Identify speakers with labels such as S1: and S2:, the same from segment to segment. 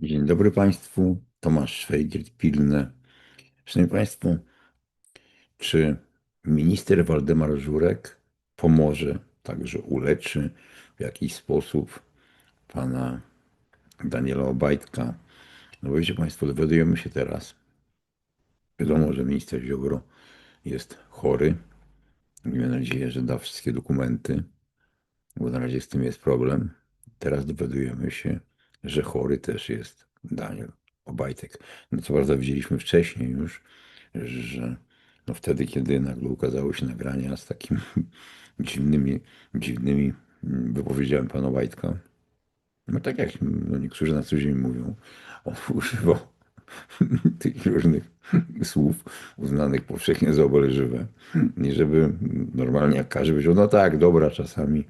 S1: Dzień dobry Państwu. Tomasz Szwajgiert, Pilne. Szanowni Państwo, czy minister Waldemar Żurek pomoże, także uleczy w jakiś sposób pana Daniela Obajtka? No wiecie Państwo, dowiadujemy się teraz. Wiadomo, że minister Ziobro jest chory. Miejmy nadzieję, że da wszystkie dokumenty, bo na razie z tym jest problem. Teraz dowiadujemy się, że chory też jest Daniel Obajtek. No co prawda widzieliśmy wcześniej już, że no wtedy, kiedy nagle ukazały się nagrania z takimi dziwnymi, dziwnymi wypowiedziami pana Obajtka, no tak jak no niektórzy na co dzień mówią, on używał tych różnych słów uznanych powszechnie za obelżywe. I żeby normalnie jak każdy powiedział, no tak, dobra, czasami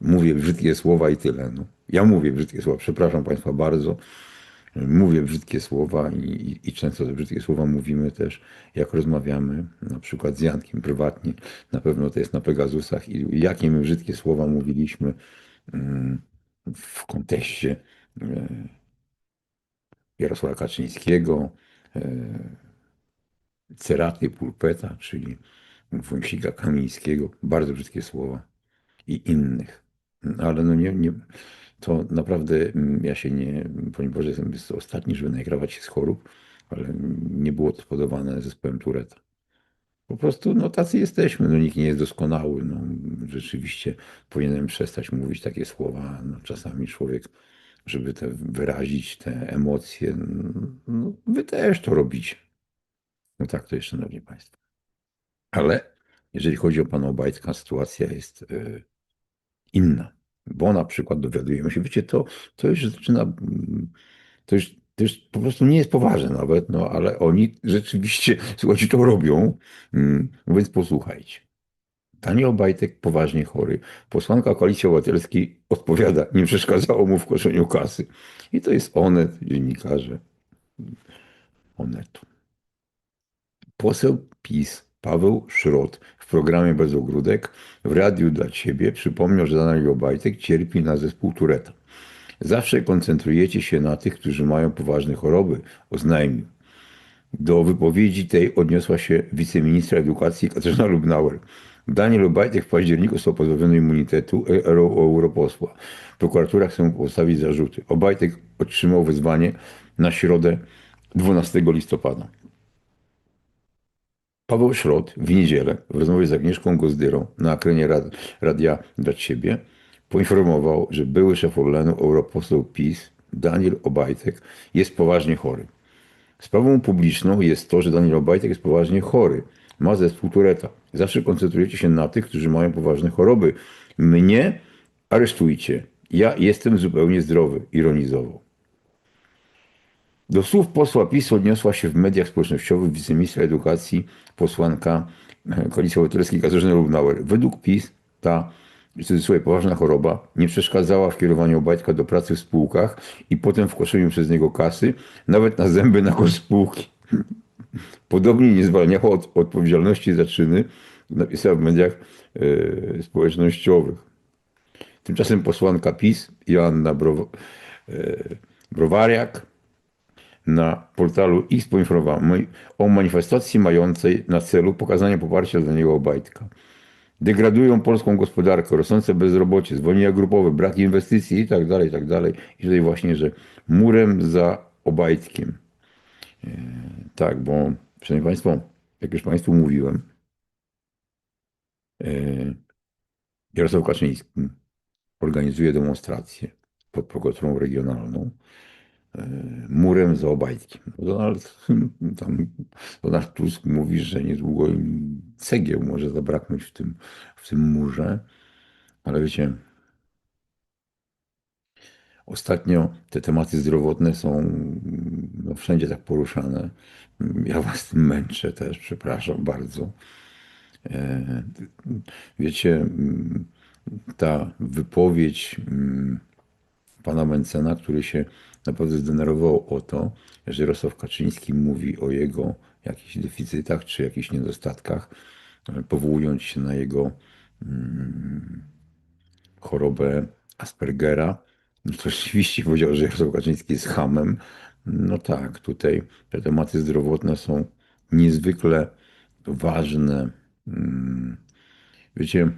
S1: mówię brzydkie słowa i tyle. No. Ja mówię brzydkie słowa, przepraszam Państwa bardzo. Mówię brzydkie słowa i, i, często te brzydkie słowa mówimy też, jak rozmawiamy, na przykład z Jankiem prywatnie. Na pewno to jest na Pegasusach i jakie my brzydkie słowa mówiliśmy mm, w kontekście e, Jarosława Kaczyńskiego, e, Ceraty Pulpeta, czyli Wąsika Kamińskiego. Bardzo brzydkie słowa i innych. Ale no nie, nie, to naprawdę mm, ja się nie, broń Boże, jestem jest ostatni, żeby nagrywać się z chorób, ale nie było to spodowane zespołem Tureta. Po prostu no tacy jesteśmy, no nikt nie jest doskonały, no rzeczywiście powinienem przestać mówić takie słowa, no czasami człowiek, żeby te wyrazić te emocje, no wy też to robicie. No tak to jest, szanowni państwo. Ale jeżeli chodzi o pana Obajtka, sytuacja jest y, inna. Bo na przykład dowiadujemy się, wiecie, to, to już zaczyna, to już, to już po prostu nie jest poważne nawet, no ale oni rzeczywiście, słuchajcie, to robią, mm, więc posłuchajcie. Daniel Obajtek poważnie chory. Posłanka Koalicji Obywatelskiej odpowiada, nie przeszkadzało mu w koszeniu kasy. I to jest Onet, dziennikarze Onetu. Poseł PiS Paweł Szrot w programie Bez Ogródek w Radiu dla Ciebie przypomniał, że Daniel Obajtek cierpi na zespół Tureta. Zawsze koncentrujecie się na tych, którzy mają poważne choroby, oznajmił. Do wypowiedzi tej odniosła się wiceministra edukacji Katarzyna Lubnauer. Daniel Obajtek w październiku został pozbawiony immunitetu europosła. Prokuratura chce mu postawić zarzuty. Obajtek otrzymał wezwanie na środę 12 listopada. Paweł Szrot w niedzielę w rozmowie z Agnieszką Gozdyrą na akrenie rad, Radia dla Ciebie poinformował, że były szef Orlenu europoseł PiS Daniel Obajtek jest poważnie chory. Sprawą publiczną jest to, że Daniel Obajtek jest poważnie chory. Ma zespół Tureta. Zawsze koncentrujecie się na tych, którzy mają poważne choroby. Mnie aresztujcie. Ja jestem zupełnie zdrowy, ironizował. Do słów posła PiS odniosła się w mediach społecznościowych wiceministra edukacji posłanka e, Koalicji Obywatelskiej Katarzyna Lubnauer. Według PiS ta cudzysłowie poważna choroba nie przeszkadzała w kierowaniu Obajtka do pracy w spółkach i potem w koszeniu przez niego kasy, nawet na zęby na koszt spółki. Podobnie nie zwalniała od odpowiedzialności za czyny, napisała w mediach e, społecznościowych. Tymczasem posłanka PiS, Joanna Brow e, Browariak, na portalu X poinformowała o manifestacji mającej na celu pokazanie poparcia dla niego Obajtka. Degradują polską gospodarkę, rosnące bezrobocie, zwolnienia grupowe, brak inwestycji i tak dalej, i tak dalej. I tutaj właśnie, że murem za Obajtkiem. E, tak, bo, szanowni Państwo, jak już Państwu mówiłem, e, Jarosław Kaczyński organizuje demonstrację pod prokuraturą regionalną murem za Obajtkiem. Donald, tam, Donald Tusk mówi, że niedługo im cegieł może zabraknąć w tym, w tym murze, ale wiecie, ostatnio te tematy zdrowotne są no, wszędzie tak poruszane. Ja was tym męczę też, przepraszam bardzo. E, wiecie, ta wypowiedź pana Mencena, który się naprawdę zdenerwował o to, że Jarosław Kaczyński mówi o jego jakichś deficytach czy jakichś niedostatkach, powołując się na jego mm, chorobę Aspergera. No to rzeczywiście powiedział, że Jarosław Kaczyński jest hamem. No tak, tutaj te tematy zdrowotne są niezwykle ważne. Mm, Wiecie,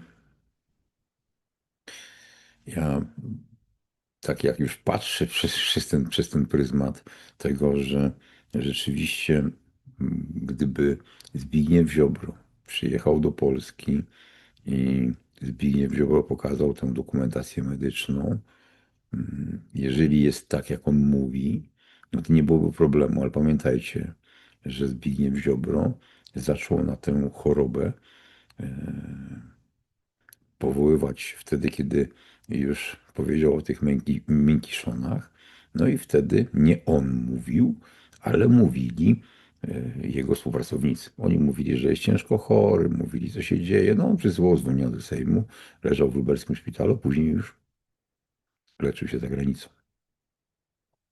S1: ja tak jak już patrzę przez, przez ten, przez ten pryzmat tego, że rzeczywiście gdyby Zbigniew Ziobro przyjechał do Polski i Zbigniew Ziobro pokazał tę dokumentację medyczną, jeżeli jest tak, jak on mówi, no to nie byłoby problemu, ale pamiętajcie, że Zbigniew Ziobro zaczął na tę chorobę powoływać wtedy, kiedy już powiedział o tych miękki, miękiszonach. No i wtedy nie on mówił, ale mówili e, jego współpracownicy. Oni mówili, że jest ciężko chory, mówili, co się dzieje. No, on przysyłał zwolnienia do Sejmu, leżał w lubelskim szpitalu, później już leczył się za granicą.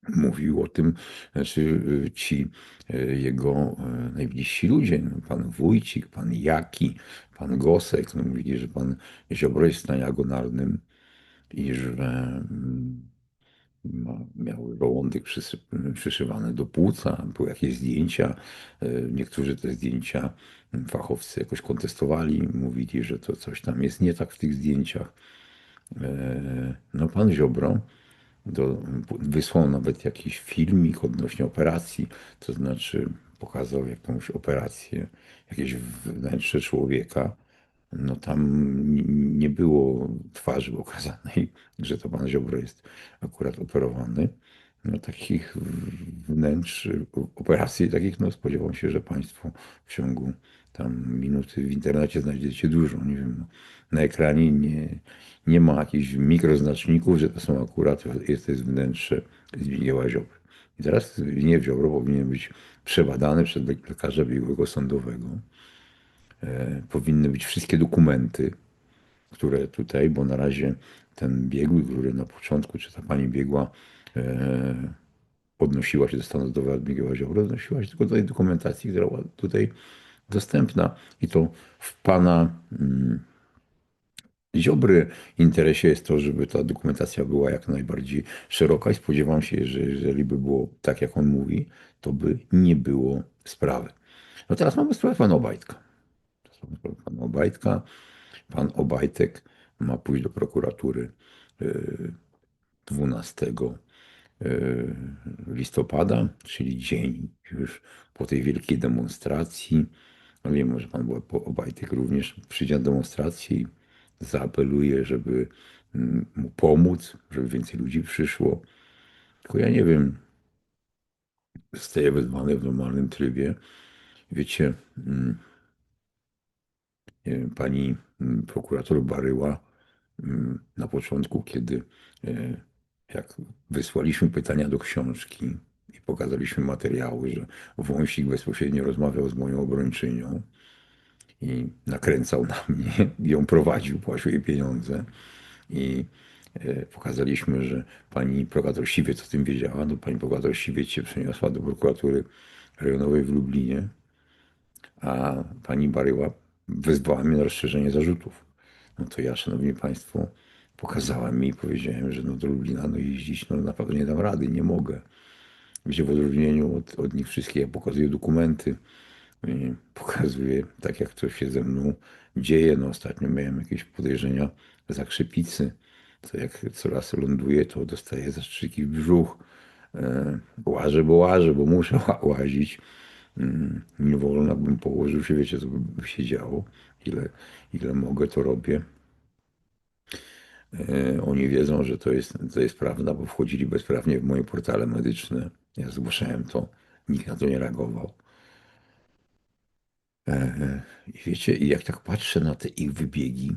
S1: Mówił o tym, znaczy ci e, jego e, najbliżsi ludzie, no, pan Wójcik, pan Jaki, pan Gosek, no mówili, że pan Ziobro jest w stanie agonalnym i że mm, ma, miał żołądek przysy, przyszywany do płuca, były jakieś zdjęcia. E, niektórzy te zdjęcia fachowcy jakoś kontestowali, mówili, że to coś tam jest nie tak w tych zdjęciach. No pan Ziobro do, wysłał nawet jakiś filmik odnośnie operacji, to znaczy pokazał jakąś operację, jakieś wnętrze człowieka. No tam nie było twarzy okazanej, że to pan Ziobro jest akurat operowany. No, takich wnętrz, operacji takich, no spodziewam się, że Państwo w ciągu tam minuty w internecie znajdziecie dużo. Nie wiem, na ekranie nie, nie ma jakichś mikroznaczników, że to są akurat, jest to jest wnętrze Zbigniewa Ziobry. I teraz Zbigniew Ziobro powinien być przebadany przez lekarza biegłego sądowego. E, powinny być wszystkie dokumenty, które tutaj, bo na razie ten biegły, który na początku, czy ta pani biegła, e, odnosiła się do stanu zdrowia Zbigniewa Ziobro, odnosiła się tylko do tej dokumentacji, która była tutaj dostępna i to w pana mm, Ziobry interesie jest to, żeby ta dokumentacja była jak najbardziej szeroka i spodziewam się, że jeżeli by było tak, jak on mówi, to by nie było sprawy. No teraz mamy sprawę pana Obajtka. Pana Obajtka. Pan Obajtek ma pójść do prokuratury 12 y, y, listopada, czyli dzień już po tej wielkiej demonstracji. No wiem, że pan Obajtek również przyjdzie na demonstrację i zaapeluje, żeby mm, mu pomóc, żeby więcej ludzi przyszło. Tylko ja nie wiem, zostaje wezwany w normalnym trybie. Wiecie, mm, pani mm, prokurator Baryła na początku, kiedy e, jak wysłaliśmy pytania do książki i pokazaliśmy materiały, że Wąsik bezpośrednio rozmawiał z moją obrończynią, i nakręcał na mnie, ją prowadził, płacił jej pieniądze i e, pokazaliśmy, że pani prokurator Siwiec o tym wiedziała, no pani prokurator Siwiec się przeniosła do prokuratury rejonowej w Lublinie, a pani Baryła wezwała mnie na rozszerzenie zarzutów. No to ja, szanowni państwo, pokazałem mi i powiedziałem, że no do Lublina no jeździć no naprawdę nie dam rady, nie mogę. Gdzie w odróżnieniu od, od nich wszystkich ja pokazuję dokumenty, pokazuje, tak jak to się ze mną dzieje. No ostatnio miałem jakieś podejrzenia zakrzepicy. To jak coraz ląduje, to dostaję zastrzyki w brzuch. E, łażę, bo łażę, bo muszę łazić. Mm, nie wolno, bym położył się, wiecie, co by się działo. Ile, ile mogę, to robię. E, oni wiedzą, że to jest, to jest prawda, bo wchodzili bezprawnie w moje portale medyczne. Ja zgłaszałem to, nikt na to nie reagował. E, I wiecie, jak tak patrzę na te ich wybiegi,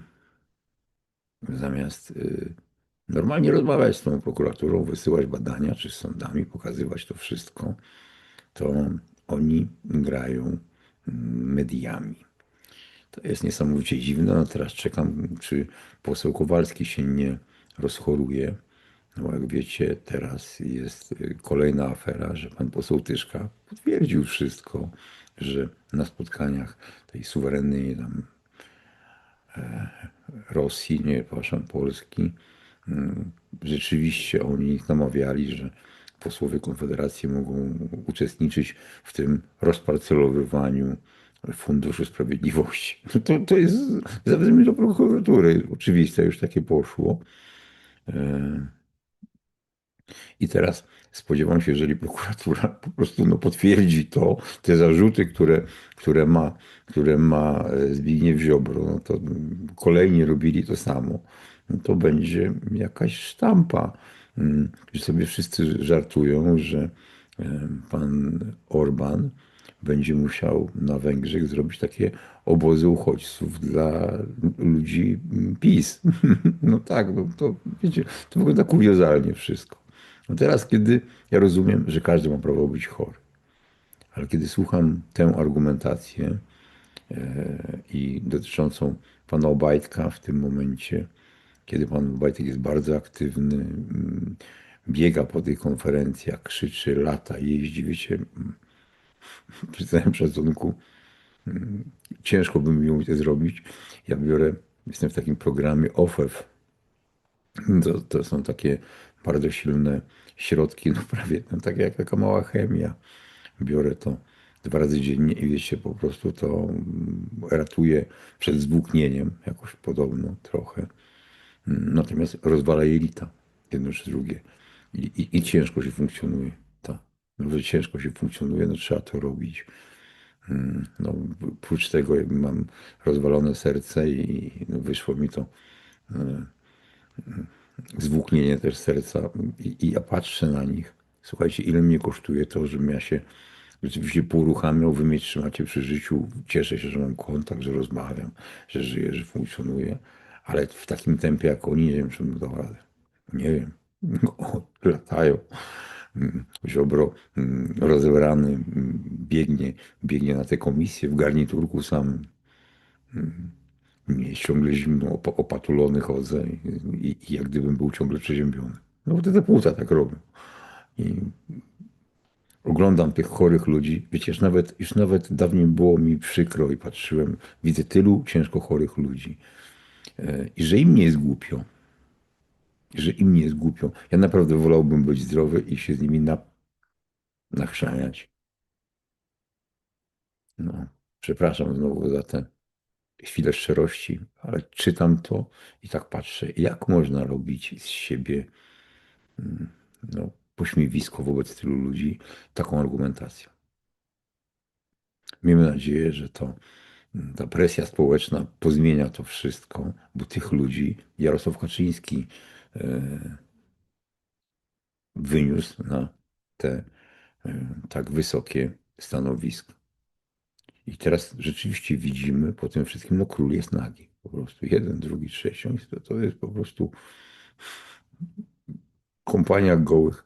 S1: zamiast normalnie rozmawiać z tą prokuraturą, wysyłać badania czy z sądami, pokazywać to wszystko, to oni grają mm, mediami. To jest niesamowicie dziwne. No teraz czekam, czy poseł Kowalski się nie rozchoruje. No jak wiecie, teraz jest y, kolejna afera, że pan poseł Tyszka potwierdził wszystko że na spotkaniach tej suwerennej tam, e, Rosji, nie, przepraszam, Polski, rzeczywiście oni namawiali, że posłowie Konfederacji mogą uczestniczyć w tym rozparcelowywaniu Funduszu Sprawiedliwości. No to, to jest, zawezmy do prokuratury, oczywiste, już takie poszło. E, I teraz spodziewam się, jeżeli prokuratura po prostu no, potwierdzi to, te zarzuty, które, które, ma, które ma e, Zbigniew Ziobro, no to kolejni robili to samo, no to będzie jakaś sztampa. Mm, sobie wszyscy żartują, że e, pan Orban będzie musiał na Węgrzech zrobić takie obozy uchodźców dla ludzi PiS. No tak, no to wiecie, to wygląda kuriozalnie wszystko. No teraz, kiedy ja rozumiem, że każdy ma prawo być chory, ale kiedy słucham tę argumentację e, i dotyczącą pana Obajtka w tym momencie, kiedy pan Obajtek jest bardzo aktywny, mm, biega po tych konferencjach, krzyczy, lata, jeździ, wiecie, mm, przy całym szacunku, mm, ciężko by mi było to zrobić. Ja biorę, jestem w takim programie OFEF. To, to są takie bardzo silne środki, no prawie no, tak jak taka mała chemia. Biorę to dwa razy dziennie i wiecie, po prostu to ratuje przed zwłóknieniem, jakoś podobno trochę. Natomiast rozwala jelita, jedno czy drugie. I, i, i ciężko się funkcjonuje. Tak. No, ciężko się funkcjonuje, no trzeba to robić. Mm, No, oprócz tego mam rozwalone serce i no, wyszło mi to e, zwłóknienie też serca I, i ja patrzę na nich. Słuchajcie, ile mnie kosztuje to, żebym ja się rzeczywiście pouruchamiał, wy mnie trzymacie przy życiu. Cieszę się, że mam kontakt, że rozmawiam, że żyję, że funkcjonuję, ale w takim tempie jak oni, nie wiem, czy bym radę. Nie wiem. Latają. Mm, Ziobro mm, rozebrany mm, biegnie, biegnie na tę komisję w garniturku samym. Mnie ciągle zimno, op- opatulony chodzę i, i jak gdybym był ciągle przeziębiony. No bo te, te płuca tak robią. I oglądam tych chorych ludzi. Wiecie, nawet, już nawet dawniej było mi przykro i patrzyłem, widzę tylu ciężko chorych ludzi. E, I że im nie jest głupio. Że im nie jest głupio. Ja naprawdę wolałbym być zdrowy i się z nimi na, nachrzaniać. No, przepraszam znowu za tę chwilę szczerości, ale czytam to i tak patrzę, jak można robić z siebie mm, no, pośmiewisko wobec tylu ludzi taką argumentacją. Miejmy nadzieję, że to ta presja społeczna pozmienia to wszystko, bo tych ludzi Jarosław Kaczyński e, wyniósł na te e, tak wysokie stanowiska. I teraz rzeczywiście widzimy po tym wszystkim, no król jest nagi. Po prostu jeden, drugi, trzeci. To, to jest po prostu kompania gołych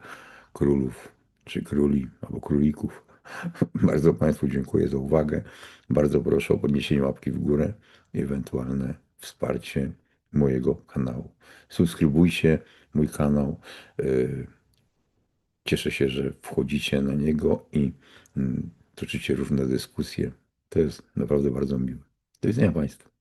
S1: królów, czy króli, albo królików. Bardzo Państwu dziękuję za uwagę. Bardzo proszę o podniesienie łapki w górę i ewentualne wsparcie mojego kanału. Subskrybujcie mój kanał. Yy, Cieszę się, że wchodzicie na niego i mm, toczycie różne dyskusje. To jest naprawdę bardzo miłe. Do widzenia Państwu.